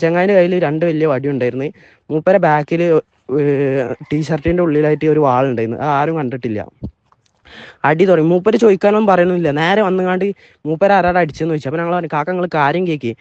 ചെങ്ങായിന്റെ കയ്യിൽ രണ്ട് വലിയ വടി ഉണ്ടായിരുന്നു. മൂപ്പരെ ബാക്കിൽ ടീഷർട്ടിന്റെ ഉള്ളിലായിട്ട് ഒരു വാളുണ്ടായിരുന്നു അത് ആരും കണ്ടിട്ടില്ല. അടി തുടങ്ങി. മൂപ്പര് ചോദിക്കാനൊന്നും പറയണില്ല നേരെ വന്നുകാണ്ട് മൂപ്പര് ആരാടെ അടിച്ചെന്ന് ചോദിച്ചു. അപ്പൊ ഞങ്ങൾ കാക്ക നിങ്ങൾ കാര്യം കേക്ക്.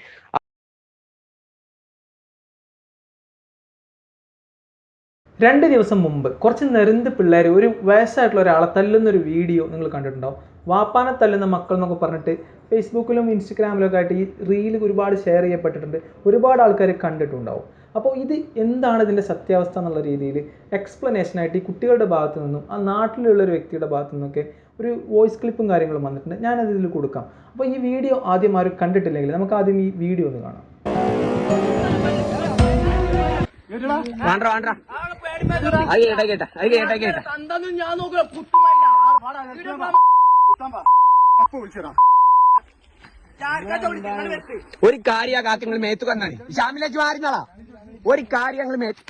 രണ്ട് ദിവസം മുമ്പ് കുറച്ച് നെരുന്ത് പിള്ളേർ ഒരു വയസ്സായിട്ടുള്ള ഒരാളെ തല്ലുന്ന ഒരു വീഡിയോ നിങ്ങൾ കണ്ടിട്ടുണ്ടാവും. വാപ്പാനെ തല്ലുന്ന മക്കൾ എന്നൊക്കെ പറഞ്ഞിട്ട് ഫേസ്ബുക്കിലും ഇൻസ്റ്റഗ്രാമിലൊക്കെ ആയിട്ട് ഈ റീൽ ഒരുപാട് ഷെയർ ചെയ്യപ്പെട്ടിട്ടുണ്ട്. ഒരുപാട് ആൾക്കാർ കണ്ടിട്ടുണ്ടാവും. അപ്പോൾ ഇത് എന്താണ് ഇതിന്റെ സത്യാവസ്ഥ എന്നുള്ള രീതിയിൽ എക്സ്പ്ലനേഷനായിട്ട് ഈ കുട്ടികളുടെ ഭാഗത്തു നിന്നും ആ നാട്ടിലുള്ള ഒരു വ്യക്തിയുടെ ഭാഗത്തു നിന്നൊക്കെ ഒരു വോയിസ് ക്ലിപ്പും കാര്യങ്ങളും വന്നിട്ടുണ്ട്. ഞാനത് ഇതിൽ കൊടുക്കാം. അപ്പോൾ ഈ വീഡിയോ ആദ്യം ആരും കണ്ടിട്ടില്ലെങ്കിൽ നമുക്ക് ആദ്യം ഈ വീഡിയോ ഒന്ന് കാണാം. വേണ്ട വേണ്ട അത് കേട്ടാ കേട്ടാ അത് കേട്ടാ കേട്ടാ ഒരു കാര്യ കാക്കങ്ങൾ മേത്തു കന്നാണ് ഷാമിലേക്ക് മാറിനാളാ ഒരു കാര്യങ്ങൾ മേത്ത്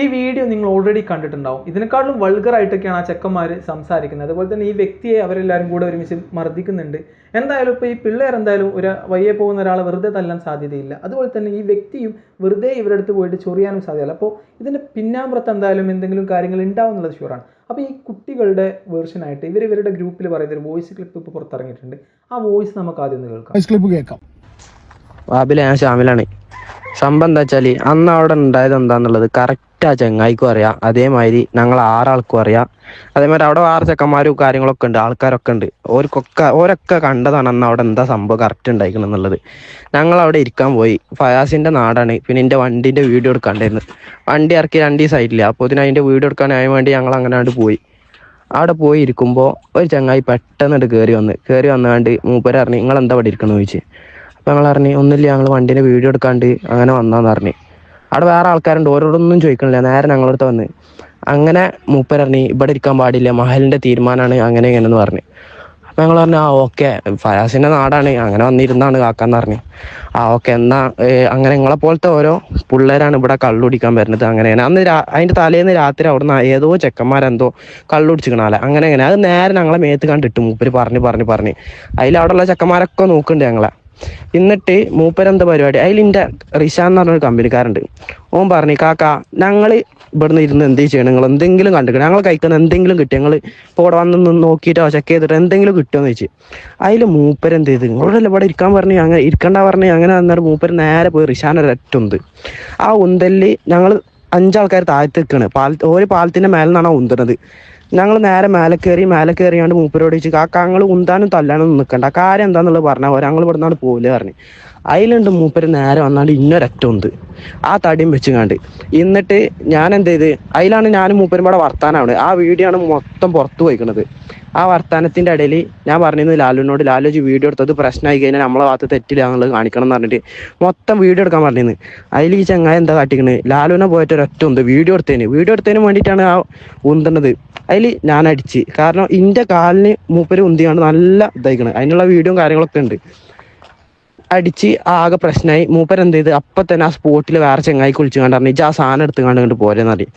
ഈ വീഡിയോ നിങ്ങൾ ഓൾറെഡി കണ്ടിട്ടുണ്ടാവും. ഇതിനെക്കാളും വൾഗറായിട്ടൊക്കെയാണ് ആ ചെക്കന്മാർ സംസാരിക്കുന്നത്. അതുപോലെ തന്നെ ഈ വ്യക്തിയെ അവരെല്ലാവരും കൂടെ ഒരുമിച്ച് മർദ്ദിക്കുന്നുണ്ട്. എന്തായാലും ഇപ്പോൾ ഈ പിള്ളേർ എന്തായാലും ഒരു വയ്യെ പോകുന്ന ഒരാളെ വെറുതെ തല്ലാൻ സാധ്യതയില്ല. അതുപോലെ തന്നെ ഈ വ്യക്തിയും വെറുതെ ഇവരുടെ അടുത്ത് പോയിട്ട് ചൊറിയാനും സാധ്യതയില്ല. അപ്പോൾ ഇതിന്റെ പിന്നാമ്പുറത്ത് എന്തായാലും എന്തെങ്കിലും കാര്യങ്ങൾ ഉണ്ടാവും എന്നുള്ളത് ഷുവറാണ് അപ്പോൾ ഈ കുട്ടികളുടെ വേർഷനായിട്ട് ഇവർ ഇവരുടെ ഗ്രൂപ്പിൽ പറയുന്ന ഒരു വോയിസ് ക്ലിപ്പ് ഇപ്പോൾ പുറത്തിറങ്ങിയിട്ടുണ്ട്. ആ വോയിസ് നമുക്ക് ആദ്യം ഒന്ന് കേൾക്കാം. വോയിസ് ക്ലിപ്പ് കേൾക്കാം. ബാബിലെ ഞാൻ ഷാമിലാണ് സംഭവം എന്താ വെച്ചാൽ അന്ന് അവിടെ ഉണ്ടായത് എന്താന്നുള്ളത് കറക്റ്റ് ആ ചങ്ങായിക്കും അറിയാം. അതേമാതിരി ഞങ്ങൾ ആറാൾക്കും അറിയാം. അതേമാതിരി അവിടെ ആറ് ചെക്കന്മാരും കാര്യങ്ങളൊക്കെ ഉണ്ട് ആൾക്കാരൊക്കെ ഉണ്ട്. ഓർക്കൊക്കെ ഓരൊക്കെ കണ്ടതാണ് അന്ന് അവിടെ എന്താ സംഭവം കറക്റ്റ് ഉണ്ടായിരിക്കണം എന്നുള്ളത്. ഞങ്ങൾ അവിടെ ഇരിക്കാൻ പോയി. ഫയാസിന്റെ നാടാണ്. പിന്നെ എന്റെ വണ്ടിന്റെ വീഡിയോ എടുക്കാണ്ടായിരുന്നു. വണ്ടി ഇറക്കി രണ്ട് ദിവസമായിട്ടില്ല അപ്പോൾ ഇതിന് അതിന്റെ വീഡിയോ എടുക്കാനായ വേണ്ടി ഞങ്ങൾ അങ്ങനെ അങ്ങോട്ട് പോയി. അവിടെ പോയി ഇരിക്കുമ്പോൾ ഒരു ചങ്ങായി പെട്ടെന്ന് കയറി വന്ന്. കയറി വന്നാണ്ട് മൂപ്പര് പറഞ്ഞു നിങ്ങൾ എന്താ ഇവിടെ ഇരിക്കണമെന്ന് ചോദിച്ചു. അപ്പോൾ ഞങ്ങൾ പറഞ്ഞു ഒന്നുമില്ല ഞങ്ങൾ വണ്ടീന്റെ വീഡിയോ എടുക്കാണ്ട് അങ്ങനെ വന്നാന്ന് പറഞ്ഞു. അവിടെ വേറെ ആൾക്കാരുണ്ട് ഓരോടൊന്നും ചോദിക്കണില്ല. നേരെ ഞങ്ങളടുത്ത് വന്ന് അങ്ങനെ മൂപ്പര് പറഞ്ഞു ഇവിടെ ഇരിക്കാൻ പാടില്ല മഹലിന്റെ തീരുമാനമാണ് അങ്ങനെ ഇങ്ങനെയെന്ന് പറഞ്ഞു. അപ്പം ഞങ്ങൾ പറഞ്ഞു ആ ഓക്കെ ഫയാസിന്റെ നാടാണ് അങ്ങനെ വന്നിരുന്നാണ് കാക്കാന്ന് പറഞ്ഞു. ആ ഓക്കെ എന്നാ അങ്ങനെ നിങ്ങളെ പോലത്തെ ഓരോ പിള്ളേരാണ് ഇവിടെ കള്ളുടിക്കാൻ വരുന്നത് അങ്ങനെ അന്ന് അതിന്റെ തലേന്ന് രാത്രി അവിടുന്ന് ഏതോ ചെക്കന്മാരെന്തോ കള്ളുടിച്ചിക്കണാലെ അങ്ങനെ അങ്ങനെ അത് നേരെ ഞങ്ങളെ മേത്ത് കണ്ടിട്ട് മൂപ്പര് പറഞ്ഞു പറഞ്ഞു പറഞ്ഞു. അതിൽ അവിടെയുള്ള ചെക്കന്മാരൊക്കെ നോക്കുന്നുണ്ട് ഞങ്ങളെ. എന്നിട്ട് മൂപ്പരെന്താ പരിപാടി? അതിൽ എന്റെ റിഷാൻ എന്ന് പറഞ്ഞൊരു കമ്പനിക്കാരുണ്ട് ഓൻ പറഞ്ഞു കാക്ക ഞങ്ങൾ ഇവിടുന്ന് ഇരുന്ന് എന്ത് ചെയ്യണം? നിങ്ങൾ എന്തെങ്കിലും കണ്ടിക്കണം. ഞങ്ങൾ കഴിക്കുന്ന എന്തെങ്കിലും കിട്ടി ഞങ്ങൾ ഇപ്പോൾ ഇവിടെ വന്ന് നോക്കിയിട്ടോ ചെക്ക് ചെയ്തിട്ട് എന്തെങ്കിലും കിട്ടുമെന്ന് ചോദിച്ചു. അതിൽ മൂപ്പര് എന്ത് ചെയ്ത്? നിങ്ങളോടല്ല ഇവിടെ ഇരിക്കാൻ പറഞ്ഞു അങ്ങനെ ഇരിക്കണ്ട പറഞ്ഞു അങ്ങനെ വന്നിട്ട് മൂപ്പര് നേരെ പോയി റിഷാൻ ഒരൊറ്റ ഉണ്ട് ആ ഉന്തലിൽ ഞങ്ങൾ അഞ്ചാൾക്കാർ താഴത്ത് നിൽക്കുകയാണ് പാൽ ഒരു പാലത്തിന്റെ മേലെ നിന്നാണ് ആ ഉന്തണത് ഞങ്ങൾ നേരെ മേലെ കയറി മേലെ കയറിയാണ്ട് മൂപ്പരോട് ചോദിച്ചു കാക്ക ഉന്താനും തല്ലാനും നിൽക്കണ്ട കാര്യം എന്താണെന്നുള്ളത് പറഞ്ഞാൽ ഞങ്ങൾ ഇവിടെ നിന്നാണ് പോകില്ല പറഞ്ഞു. അതിലുണ്ട് മൂപ്പര് നേരെ വന്നാണ്ട് ഇന്നൊരറ്റ ഉണ്ട് ആ തടിയും വെച്ചുകാണ്ട് എന്നിട്ട് ഞാൻ എന്ത് ചെയ്ത് അതിലാണ് ഞാനും മൂപ്പരും കൂടെ വർത്താനാണ് ആ വീഡിയോ ആണ് മൊത്തം പുറത്തു പോയിക്കണത്. ആ വർത്താനത്തിന്റെ ഇടയിൽ ഞാൻ പറഞ്ഞിരുന്നു ലാലുവിനോട് ലാലുജി വീഡിയോ എടുത്തത് പ്രശ്നമായി കഴിഞ്ഞാൽ നമ്മളെ ഭാഗത്ത് തെറ്റില്ല ഞങ്ങൾ കാണിക്കണം എന്ന് പറഞ്ഞിട്ട്. മൊത്തം വീഡിയോ എടുക്കാൻ പറഞ്ഞിരുന്നു. അതിൽ ഈ ചങ്ങായ എന്താ കാട്ടിക്കണ്? ലാലുവിനെ പോയിട്ട് ഒരൊറ്റ ഉണ്ട് വീഡിയോ എടുത്തതിന് വീഡിയോ എടുത്തതിന് വേണ്ടിയിട്ടാണ് ആ ഉന്തണത്. അതിൽ ഞാൻ അടിച്ച് കാരണം ഇന്റെ കാലിന് മൂപ്പര് ഉന്തിയാണ് നല്ല ഇതായിക്കണ്. അതിനുള്ള വീഡിയോയും കാര്യങ്ങളൊക്കെ ഉണ്ട്. അടിച്ച് ആകെ പ്രശ്നമായി മൂപ്പർ എന്ത് ചെയ്ത്? അപ്പൊ തന്നെ ആ സ്പോട്ടിൽ വേറെ ചെങ്ങായി കുളിച്ചു കണ്ട് പറഞ്ഞു ഇജ്ജ് ആ സാധനം എടുത്ത് കണ്ട് കണ്ട് പോരെന്ന് പറഞ്ഞു.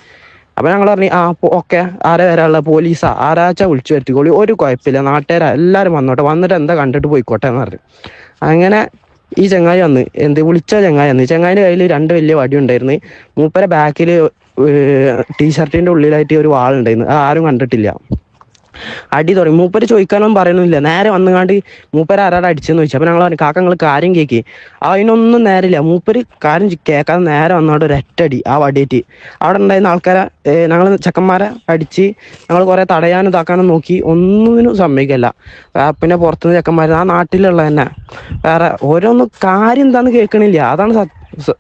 അപ്പൊ ഞങ്ങൾ പറഞ്ഞു ആ ഓക്കെ. ആരാ വരാനുള്ള പോലീസാ? ആരാച്ച വിളിച്ചു വരുത്തിക്കോളി? ഒരു കുഴപ്പമില്ല. നാട്ടുകാരാ. എല്ലാരും വന്നോട്ടെ. വന്നിട്ട് എന്താ കണ്ടിട്ട് പോയിക്കോട്ടെ എന്ന് പറഞ്ഞു. അങ്ങനെ ഈ ചെങ്ങായി വന്ന് എന്ത് വിളിച്ച ചെങ്ങായി വന്ന്. ചെങ്ങായിന്റെ കയ്യിൽ രണ്ട് വലിയ വടി ഉണ്ടായിരുന്നു. മൂപ്പരെ ബാക്കിൽ ടീഷർട്ടിന്റെ ഉള്ളിലായിട്ട് ഒരു വാളുണ്ടായിരുന്നു. ആരും കണ്ടിട്ടില്ല. അടി തുടങ്ങി. മൂപ്പര് ചോദിക്കാനൊന്നും പറയണില്ല നേരെ വന്നുകാണ്ട് മൂപ്പര് ആരാടെ അടിച്ചെന്ന് ചോദിച്ചു. അപ്പൊ ഞങ്ങൾ പറഞ്ഞു കാക്ക നിങ്ങൾ കാര്യം കേക്ക്. അതിനൊന്നും നേരില്ല. മൂപ്പര് കാര്യം കേൾക്കാതെ നേരെ വന്നോണ്ട് ഒരു ഒറ്റടി ആ വടിയേറ്റ്. അവിടെ ഉണ്ടായിരുന്ന ആൾക്കാരെ ഞങ്ങൾ ചെക്കന്മാരെ അടിച്ച് ഞങ്ങൾ കുറെ തടയാനും ഇതാക്കാനും നോക്കി. ഒന്നിനും സമ്മതിക്കല്ല. പിന്നെ പുറത്തുനിന്ന് ചെക്കന്മാർ ആ നാട്ടിലുള്ള തന്നെ വേറെ ഓരോന്നും കാര്യം എന്താന്ന് കേൾക്കണില്ല. അതാണ്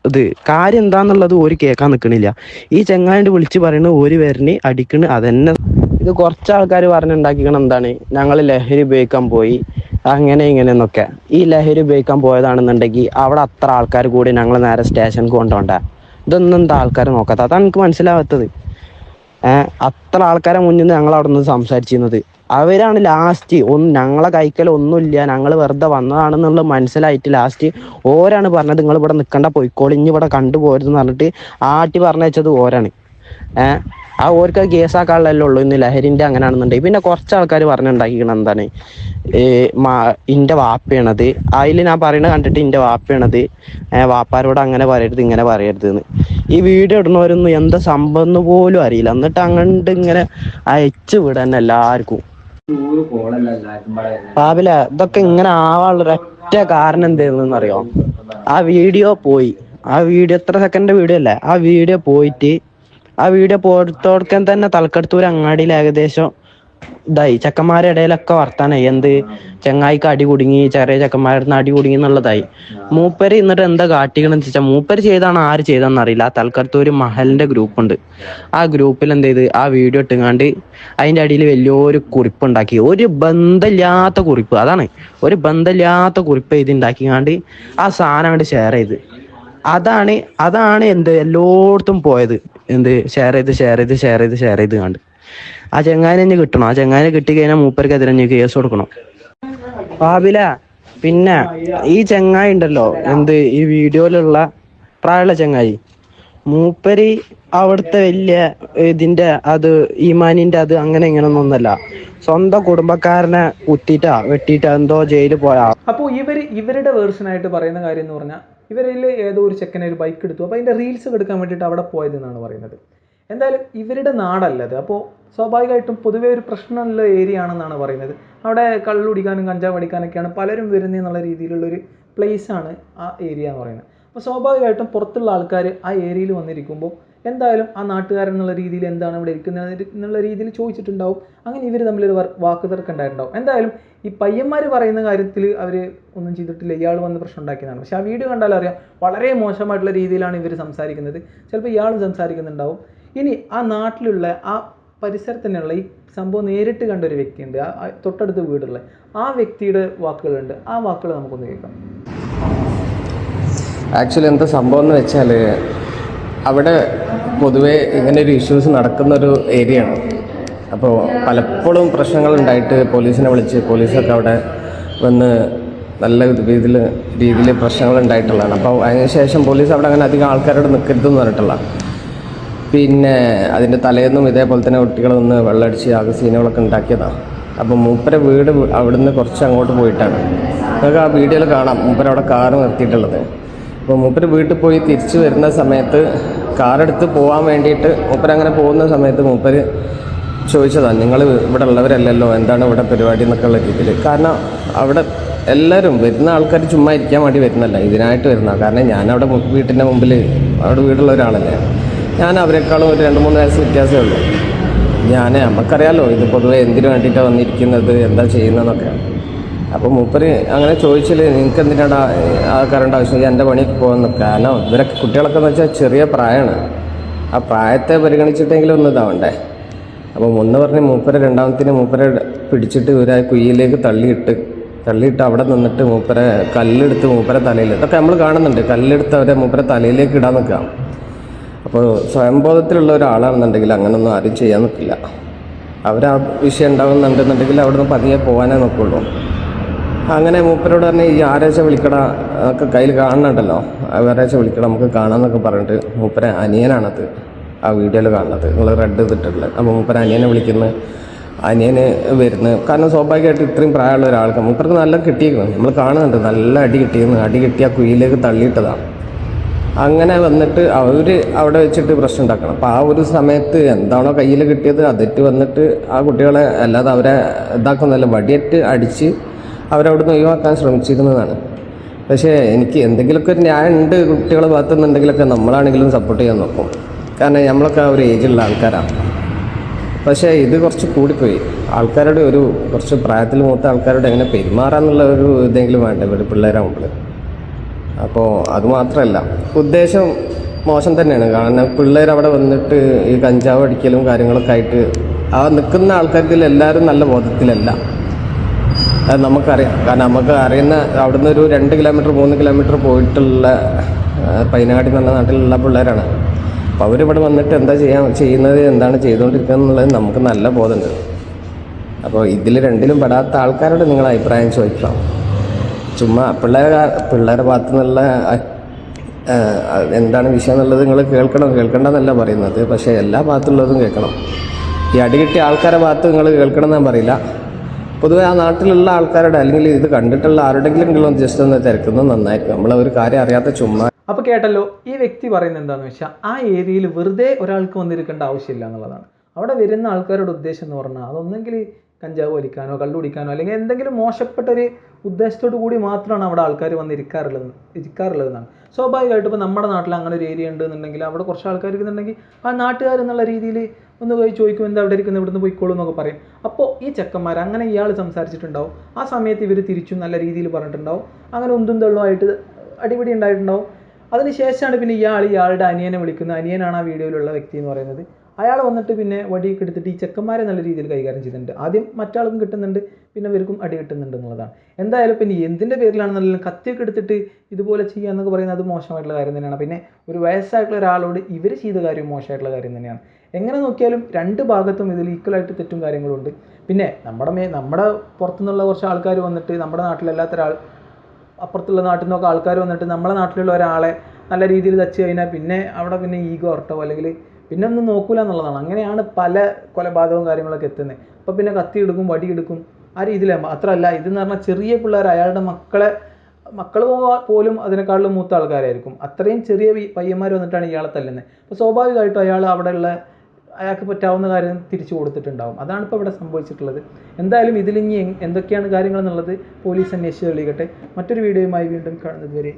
ഇത്. കാര്യം എന്താന്നുള്ളത് ഓര് കേൾക്കാൻ നിൽക്കണില്ല ഈ ചെങ്ങായിട്ട് വിളിച്ച് പറയുന്നത് ഒരു പേരിന് അടിക്കണ് അതന്നെ. ഇത് കുറച്ച് ആൾക്കാർ പറഞ്ഞുണ്ടാക്കിക്കണം എന്താണ്? ഞങ്ങൾ ലഹരി ഉപയോഗിക്കാൻ പോയി. അങ്ങനെ ഇങ്ങനെ എന്നൊക്കെ ഈ ലഹരി ഉപയോഗിക്കാൻ പോയതാണെന്നുണ്ടെങ്കിൽ അവിടെ അത്ര ആൾക്കാർ കൂടി ഞങ്ങൾ നേരെ സ്റ്റേഷനിൽ കൊണ്ടുപോണ്ട ഇതൊന്നും എന്താ ആൾക്കാർ നോക്കാത്ത? അതാണ് എനിക്ക് മനസ്സിലാവാത്തത്. അത്ര ആൾക്കാരെ മുന്നിൽ നിന്ന് ഞങ്ങൾ അവിടെ നിന്ന് സംസാരിച്ചിരുന്നത്. അവരാണ് ലാസ്റ്റ് ഒന്ന് ഞങ്ങളെ കൈക്കൽ ഒന്നുമില്ല ഞങ്ങൾ വെറുതെ വന്നതാണെന്നുള്ളത് മനസ്സിലായിട്ട് ലാസ്റ്റ് ഓരാണ് പറഞ്ഞത് നിങ്ങൾ ഇവിടെ നിൽക്കണ്ട പോയിക്കോളി ഇവിടെ കണ്ടുപോരുതെന്ന് പറഞ്ഞിട്ട് ആട്ടി പറഞ്ഞയച്ചത് ഓരാണ്. ആ ഓർക്ക് കേസാക്കാനുള്ളതല്ലേ ഉള്ളൂ ഇന്ന് ലഹരിന്റെ അങ്ങനെയാണെന്നുണ്ടെങ്കിൽ പിന്നെ കുറച്ച് ആൾക്കാർ പറഞ്ഞുണ്ടാക്കിക്കണം എന്താണ്? മാ ഇന്റെ വാപ്പയാണത്. അതിൽ ഞാൻ പറയണത് കണ്ടിട്ട് ഇന്റെ വാപ്പയാണത്. വാപ്പാരോട് അങ്ങനെ പറയരുത് ഇങ്ങനെ പറയരുത് എന്ന് ഈ വീഡിയോ ഇടുന്നവരൊന്നും എന്താ സംഭവം എന്ന് പോലും അറിയില്ല. എന്നിട്ട് അങ്ങോട്ട് ഇങ്ങനെ അയച്ചു വിടാൻ എല്ലാവർക്കും പാപില ഇതൊക്കെ ഇങ്ങനെ ആവാനുള്ള ഒറ്റ കാരണം എന്തായിരുന്നു അറിയോ? ആ വീഡിയോ പോയി. ആ വീഡിയോ എത്ര സെക്കൻഡ് വീഡിയോ അല്ലേ? ആ വീഡിയോ പോയിട്ട് ആ വീഡിയോ പോയത്തോടക്കാൻ തന്നെ തലക്കെടുത്തൂർ അങ്ങാടിയിൽ ഏകദേശം ഇതായി. ചെക്കന്മാരുടെ ഇടയിലൊക്കെ വർത്താനായി. എന്ത്? ചെങ്ങായിക്ക് അടി കുടുങ്ങി ചെറിയ ചെക്കന്മാരുടെ അടി കുടുങ്ങി എന്നുള്ളതായി. മൂപ്പര് എന്നിട്ട് എന്താ കാട്ടിക്കണെന്ന് വെച്ചാൽ മൂപ്പര് ചെയ്താണ് ആര് ചെയ്തെന്ന് അറിയില്ല. ആ തലക്കടുത്തൂര് മഹലിന്റെ ഗ്രൂപ്പ് ഉണ്ട് ആ ഗ്രൂപ്പിൽ എന്ത് ചെയ്ത്? ആ വീഡിയോ ഇട്ടുങ്ങാണ്ട് അതിന്റെ അടിയിൽ വലിയൊരു കുറിപ്പ് ഉണ്ടാക്കി ഒരു ബന്ധമില്ലാത്ത കുറിപ്പ്. അതാണ്. ഒരു ബന്ധമില്ലാത്ത കുറിപ്പ് ഇത് ഉണ്ടാക്കിക്കാണ്ട് ആ സാധനം അങ്ങോട്ട് ഷെയർ ചെയ്ത്. അതാണ് അതാണ് എന്ത്? എല്ലായിടത്തും പോയത്. എന്ത് ഷെയർ ചെയ്ത് ഷെയർ ചെയ്ത് ഷെയർ ചെയ്ത് ഷെയർ ചെയ്ത് കണ്ട്. ആ ചെങ്ങാനെ ഇനി കിട്ടണം. ആ ചെങ്ങാനെ കിട്ടി കഴിഞ്ഞാൽ മൂപ്പർക്ക് എതിരെ കേസ് കൊടുക്കണം. പാബില പിന്നെ ഈ ചെങ്ങായി ഉണ്ടല്ലോ എന്ത് ഈ വീഡിയോയിലുള്ള പ്രായമുള്ള ചെങ്ങായി. മൂപ്പര് അവിടുത്തെ വലിയ ഇതിന്റെ അത് ഈമാനിന്റെ അത് അങ്ങനെ ഇങ്ങനെ ഒന്നല്ല. സ്വന്തം കുടുംബക്കാരനെ കുത്തിയിട്ടാ വെട്ടിയിട്ടാ എന്തോ ജയിലിൽ പോയാ. അപ്പോൾ ഇവർ ഇവരുടെ വേർഷനായിട്ട് പറയുന്ന കാര്യം എന്ന് പറഞ്ഞാൽ ഇവരിൽ ഏതോ ഒരു ചെക്കനെ ഒരു ബൈക്ക് എടുത്തു. അപ്പോൾ അതിന്റെ റീൽസ് എടുക്കാൻ വേണ്ടിയിട്ട് അവിടെ പോയതെന്നാണ് പറയുന്നത്. എന്തായാലും ഇവരുടെ നാടല്ലത് അപ്പോൾ സ്വാഭാവികമായിട്ടും പൊതുവേ ഒരു പ്രശ്നമുള്ള ഏരിയ ആണെന്നാണ് പറയുന്നത്. അവിടെ കള്ളുടിക്കാനും കഞ്ചാവ് അടിക്കാനൊക്കെയാണ് പലരും വരുന്നത് എന്നുള്ള രീതിയിലുള്ളൊരു പ്ലേസാണ് ആ ഏരിയ എന്ന് പറയുന്നത്. അപ്പോൾ സ്വാഭാവികമായിട്ടും പുറത്തുള്ള ആൾക്കാർ ആ ഏരിയയിൽ വന്നിരിക്കുമ്പോൾ എന്തായാലും ആ നാട്ടുകാരൻ എന്നുള്ള രീതിയിൽ എന്താണ് ഇവിടെ ഇരിക്കുന്നത് എന്നുള്ള രീതിയിൽ ചോദിച്ചിട്ടുണ്ടാവും. അങ്ങനെ ഇവർ തമ്മിലൊരു വാക്ക് തർക്കം ഉണ്ടായിട്ടുണ്ടാവും എന്തായാലും ഈ പയ്യന്മാർ പറയുന്ന കാര്യത്തിൽ അവർ ഒന്നും ചെയ്തിട്ടില്ല. ഇയാൾ വന്ന് പ്രശ്നം ഉണ്ടാക്കിയതാണ്. പക്ഷേ ആ വീഡിയോ കണ്ടാൽ അറിയാം വളരെ മോശമായിട്ടുള്ള രീതിയിലാണ് ഇവർ സംസാരിക്കുന്നത്. ചിലപ്പോൾ ഇയാളും സംസാരിക്കുന്നുണ്ടാവും. ഇനി ആ നാട്ടിലുള്ള ആ പരിസരത്ത് തന്നെയുള്ള ഈ സംഭവം നേരിട്ട് കണ്ട ഒരു വ്യക്തിയുണ്ട്. ആ തൊട്ടടുത്ത വീടുള്ള ആ വ്യക്തിയുടെ വാക്കുകളുണ്ട്. ആ വാക്കുകൾ നമുക്കൊന്ന് കേൾക്കാം. ആക്ച്വലി എന്താ സംഭവം എന്ന് വെച്ചാൽ അവിടെ പൊതുവേ ഇങ്ങനെ ഒരു ഇഷ്യൂസ് നടക്കുന്നൊരു ഏരിയ ആണ്. അപ്പോൾ പലപ്പോഴും പ്രശ്നങ്ങൾ ഉണ്ടായിട്ട് പോലീസിനെ വിളിച്ച് പോലീസൊക്കെ അവിടെ വന്ന് നല്ല രീതിയിൽ രീതിയിൽ പ്രശ്നങ്ങൾ ഉണ്ടായിട്ടുള്ളതാണ്. അപ്പോൾ അതിനുശേഷം പോലീസ് അവിടെ അങ്ങനെ അധികം ആൾക്കാരോട് നിൽക്കരുതെന്ന് പറഞ്ഞിട്ടുള്ള. പിന്നെ അതിന്റെ തലേന്നും ഇതേപോലെ തന്നെ കുട്ടികൾ നിന്ന് വെള്ളമടിച്ച് ആകെ സീനുകളൊക്കെ ഉണ്ടാക്കിയതാണ് അപ്പോൾ മൂപ്പരെ വീട് അവിടുന്ന് കുറച്ച് അങ്ങോട്ട് പോയിട്ടാണ്. നിങ്ങൾക്ക് ആ വീഡിയോയിൽ കാണാം. മൂപ്പര അവിടെ കാറ് നിർത്തിയിട്ടുള്ളത്. അപ്പോൾ മൂപ്പര് വീട്ടിൽ പോയി തിരിച്ചു വരുന്ന സമയത്ത് കാറെടുത്ത് പോകാൻ വേണ്ടിയിട്ട് മൂപ്പര് അങ്ങനെ പോകുന്ന സമയത്ത് മൂപ്പര് ചോദിച്ചതാണ് നിങ്ങൾ ഇവിടെ ഉള്ളവരല്ലല്ലോ എന്താണ് ഇവിടെ പരിപാടി എന്നൊക്കെ ഉള്ള രീതിയിൽ കാരണം അവിടെ എല്ലാവരും വരുന്ന ആൾക്കാർ ചുമ്മാ ഇരിക്കാൻ വേണ്ടി വരുന്നല്ല ഇതിനായിട്ട് വരുന്ന. കാരണം ഞാനവിടെ അവിടെ വീട്ടിന്റെ മുമ്പിൽ അവിടെ വീടുള്ള ഒരാളല്ലേ. ഞാൻ അവരെക്കാളും ഒരു രണ്ട് മൂന്ന് വയസ്സ് വ്യത്യാസമേ ഉള്ളൂ. ഞാൻ നമുക്കറിയാലോ ഇത് പൊതുവേ എന്തിനു വേണ്ടിയിട്ടാണ് വന്നിരിക്കുന്നത് എന്താ ചെയ്യുന്നതെന്നൊക്കെ. അപ്പോൾ മൂപ്പര് അങ്ങനെ ചോദിച്ചാൽ നിങ്ങൾക്ക് എന്തിനാടാ ആ കറണ്ട് ആവശ്യം? എന്റെ പണിക്ക് പോകുന്നു. കാരണം ഇവരൊക്കെ കുട്ടികളൊക്കെ എന്ന് വെച്ചാൽ ചെറിയ പ്രായമാണ് ആ പ്രായത്തെ പരിഗണിച്ചിട്ടെങ്കിലും ഒന്ന് ഇതാവണ്ടേ. അപ്പോൾ ഒന്ന് പറഞ്ഞ് മൂപ്പരെ രണ്ടാമത്തിന് മൂപ്പര പിടിച്ചിട്ട് ഇവരെ കുയ്യിലേക്ക് തള്ളിയിട്ട് തള്ളിയിട്ട് അവിടെ നിന്നിട്ട് മൂപ്പര കല്ലെടുത്ത് മൂപ്പര തലയിൽ ഇതൊക്കെ നമ്മൾ കാണുന്നുണ്ട്. കല്ലെടുത്ത് അവരെ മൂപ്പര തലയിലേക്ക് ഇടാൻ നിൽക്കാം അപ്പോൾ സ്വയംബോധത്തിലുള്ള ഒരാളാണെന്നുണ്ടെങ്കിൽ അങ്ങനൊന്നും ആരും ചെയ്യാൻ നിൽക്കില്ല അവരാ വിഷയം ഉണ്ടാകുന്നുണ്ടെന്നുണ്ടെങ്കിൽ അവിടെ നിന്ന് പതിയെ പോകാനേ നോക്കുള്ളൂ. അങ്ങനെ മൂപ്പരോട് പറഞ്ഞ് ഈ ആരാച്ച വിളിക്കട ഒക്കെ കയ്യിൽ കാണണുണ്ടല്ലോ ആരാച്ച വിളിക്കണം നമുക്ക് കാണാമെന്നൊക്കെ പറഞ്ഞിട്ട് മൂപ്പര അനിയനാണത്. ആ വീഡിയോയിൽ കാണുന്നത്. നിങ്ങൾ റെഡ് ചെയ്തിട്ടുള്ളത് അപ്പോൾ മൂപ്പര അനിയനെ വിളിക്കുന്നത് അനിയന് വരുന്നത് കാരണം സ്വാഭാവികമായിട്ട് ഇത്രയും പ്രായമുള്ള ഒരാൾക്ക് മൂപ്പർക്ക് നല്ല കിട്ടിയിരിക്കുന്നു നമ്മൾ കാണുന്നുണ്ട്. നല്ല അടി കിട്ടിയിരുന്നു അടി കിട്ടി ആ കുയിലേക്ക് തള്ളിയിട്ടതാണ് അങ്ങനെ വന്നിട്ട് അവർ അവിടെ വെച്ചിട്ട് പ്രശ്നം ഉണ്ടാക്കണം. അപ്പോൾ ആ ഒരു സമയത്ത് എന്താണോ കയ്യിൽ കിട്ടിയത് അതിട്ട് വന്നിട്ട് ആ കുട്ടികളെ അല്ലാതെ അവരെ ഇതാക്കുന്നതല്ല. വടിയേറ്റ് അടിച്ച് അവരവിടുന്ന് ഒഴിവാക്കാൻ ശ്രമിച്ചിരുന്നതാണ്. പക്ഷേ എനിക്ക് എന്തെങ്കിലുമൊക്കെ ഒരു ന്യായം ഉണ്ട് കുട്ടികളെ ഭാഗത്തുനിന്നുണ്ടെങ്കിലൊക്കെ നമ്മളാണെങ്കിലും സപ്പോർട്ട് ചെയ്യാൻ നോക്കും. കാരണം നമ്മളൊക്കെ ആ ഒരു ഏജിലുള്ള ആൾക്കാരാണ്. പക്ഷേ ഇത് കുറച്ച് കൂടിപ്പോയി. ആൾക്കാരുടെ ഒരു കുറച്ച് പ്രായത്തിൽ മൂത്ത ആൾക്കാരോട് എങ്ങനെ പെരുമാറാന്നുള്ള ഒരു ഇതെങ്കിലും വേണ്ടേ ഒരു പിള്ളേരാകുമ്പോൾ അപ്പോൾ അതുമാത്രമല്ല ഉദ്ദേശം മോശം തന്നെയാണ്. കാരണം പിള്ളേർ അവിടെ വന്നിട്ട് ഈ കഞ്ചാവ് അടിക്കലും കാര്യങ്ങളൊക്കെ ആയിട്ട് ആ നിൽക്കുന്ന ആൾക്കാരിൽ എല്ലാവരും നല്ല ബോധത്തിലല്ല. അത് നമുക്കറിയാം. കാരണം നമുക്ക് അറിയുന്ന അവിടുന്ന് ഒരു രണ്ട് കിലോമീറ്റർ മൂന്ന് കിലോമീറ്റർ പോയിട്ടുള്ള പൈനാടി എന്ന നാട്ടിലുള്ള പിള്ളേരാണ്. അപ്പോൾ അവരിവിടെ വന്നിട്ട് എന്താ ചെയ്യാൻ ചെയ്യുന്നത് എന്താണ് ചെയ്തുകൊണ്ടിരിക്കുന്നത് എന്നുള്ളത് നമുക്ക് നല്ല ബോധമുണ്ട്. അപ്പോൾ ഇതിൽ രണ്ടിലും പെടാത്ത ആൾക്കാരോട് നിങ്ങൾ അഭിപ്രായം ചോദിക്കാം. ചുമ്മാ പിള്ളേരെ പിള്ളേരുടെ പിള്ളേരെ ഭാഗത്തു നിന്നുള്ള എന്താണ് വിഷയം എന്നുള്ളത് നിങ്ങൾ കേൾക്കണം. കേൾക്കണ്ടെന്നല്ല പറയുന്നത്. പക്ഷേ എല്ലാ ഭാഗത്തുള്ളതും കേൾക്കണം. ഈ അടികിട്ടിയ ആൾക്കാരുടെ ഭാഗത്ത് നിങ്ങൾ കേൾക്കണം എന്നാൽ പറയില്ല. പൊതുവെ ആ നാട്ടിലുള്ള ആൾക്കാരുടെ അല്ലെങ്കിൽ ഇത് കണ്ടിട്ടുള്ള ആരുടെങ്കിലും ജസ്റ്റ് ഒന്ന് തിരക്കുന്നത് നന്നായിരിക്കും നമ്മൾ ഒരു കാര്യം അറിയാത്ത ചുമ്മാ അപ്പോൾ കേട്ടല്ലോ ഈ വ്യക്തി പറയുന്നത് എന്താണെന്ന് വെച്ചാൽ ആ ഏരിയയിൽ വെറുതെ ഒരാൾക്ക് വന്നിരിക്കേണ്ട ആവശ്യമില്ല എന്നുള്ളതാണ്. അവിടെ വരുന്ന ആൾക്കാരുടെ ഉദ്ദേശം എന്ന് പറഞ്ഞാൽ അതൊന്നെങ്കിൽ കഞ്ചാവ് വലിക്കാനോ കള്ളു കുടിക്കാനോ അല്ലെങ്കിൽ എന്തെങ്കിലും മോശപ്പെട്ട ഒരു ഉദ്ദേശത്തോടു കൂടി മാത്രമാണ് അവിടെ ആൾക്കാർ വന്ന് ഇരിക്കാറുള്ളത് ഇരിക്കാറുള്ളതെന്നാണ്. സ്വാഭാവികമായിട്ടും ഇപ്പോൾ നമ്മുടെ നാട്ടിൽ അങ്ങനെ ഒരു ഏരിയ ഉണ്ടെന്നുണ്ടെങ്കിൽ അവിടെ കുറച്ച് ആൾക്കാർ ഇരിക്കുന്നുണ്ടെങ്കിൽ ആ നാട്ടുകാർ എന്നുള്ള രീതിയിൽ ഒന്ന് പോയി ചോദിക്കും എന്താ അവിടെ ഇരിക്കുന്നത് ഇവിടുന്ന് പോയിക്കോളൂ എന്നൊക്കെ പറയും. അപ്പോൾ ഈ ചെക്കന്മാർ അങ്ങനെ ഇയാൾ സംസാരിച്ചിട്ടുണ്ടാവും. ആ സമയത്ത് ഇവർ തിരിച്ചും നല്ല രീതിയിൽ പറഞ്ഞിട്ടുണ്ടാവും. അങ്ങനെ ഉന്തും തള്ളുമായിട്ട് അടിപിടി ഉണ്ടായിട്ടുണ്ടാവും. അതിനുശേഷമാണ് പിന്നെ ഇയാൾ ഇയാളുടെ അനിയനെ വിളിക്കുന്നത്. അനിയനാണ് ആ വീഡിയോയിലുള്ള വ്യക്തി എന്ന് പറയുന്നത്. അയാൾ വന്നിട്ട് പിന്നെ വടിയൊക്കെ എടുത്തിട്ട് ഈ ചെക്കന്മാരെ നല്ല രീതിയിൽ കൈകാര്യം ചെയ്യുന്നുണ്ട്. ആദ്യം മറ്റാൾക്കും കിട്ടുന്നുണ്ട് പിന്നെ ഇവർക്കും അടി കിട്ടുന്നുണ്ട് എന്നുള്ളതാണ്. എന്തായാലും പിന്നെ എന്തിന്റെ പേരിലാണെന്നുണ്ടെങ്കിലും കത്തിയൊക്കെ എടുത്തിട്ട് ഇതുപോലെ ചെയ്യുക എന്നൊക്കെ പറയുന്നത് അത് മോശമായിട്ടുള്ള കാര്യം തന്നെയാണ്. പിന്നെ ഒരു വയസ്സായിട്ടുള്ള ഒരാളോട് ഇവർ ചെയ്ത കാര്യം മോശമായിട്ടുള്ള കാര്യം തന്നെയാണ്. എങ്ങനെ നോക്കിയാലും രണ്ട് ഭാഗത്തും ഇതിൽ ഈക്വലായിട്ട് തെറ്റും കാര്യങ്ങളുണ്ട് പിന്നെ നമ്മുടെ മേ നമ്മുടെ പുറത്തുനിന്നുള്ള കുറച്ച് ആൾക്കാർ വന്നിട്ട് നമ്മുടെ നാട്ടിലല്ലാത്ത ഒരാൾ അപ്പുറത്തുള്ള നാട്ടിൽ നിന്നൊക്കെ ആൾക്കാർ വന്നിട്ട് നമ്മുടെ നാട്ടിലുള്ള ഒരാളെ നല്ല രീതിയിൽ തച്ച് കഴിഞ്ഞാൽ പിന്നെ അവിടെ പിന്നെ ഈഗോ ഉറട്ടോ അല്ലെങ്കിൽ പിന്നെ ഒന്നും നോക്കൂല എന്നുള്ളതാണ്. അങ്ങനെയാണ് പല കൊലപാതകവും കാര്യങ്ങളൊക്കെ എത്തുന്നത് അപ്പോൾ പിന്നെ കത്തി എടുക്കും വടി എടുക്കും. ആ രീതിയിലാണ് മാത്രമല്ല ഇതെന്ന് പറഞ്ഞാൽ ചെറിയ പിള്ളേർ അയാളുടെ മക്കളെ മക്കൾ പോലും അതിനേക്കാളും മൂത്ത ആൾക്കാരായിരിക്കും. അത്രയും ചെറിയ പയ്യന്മാർ വന്നിട്ടാണ് ഇയാളെ തല്ലുന്നത് അപ്പോൾ സ്വാഭാവികമായിട്ടും അയാൾ അവിടെയുള്ള അയാൾക്ക് പറ്റാവുന്ന കാര്യം തിരിച്ചു കൊടുത്തിട്ടുണ്ടാവും. അതാണ് ഇപ്പോൾ ഇവിടെ സംഭവിച്ചിട്ടുള്ളത്. എന്തായാലും ഇതിലിനി എന്തൊക്കെയാണ് കാര്യങ്ങൾ എന്നുള്ളത് പോലീസ് അന്വേഷിച്ച് തെളിയിക്കട്ടെ. മറ്റൊരു വീഡിയോയുമായി വീണ്ടും കാണുന്നത് വരെ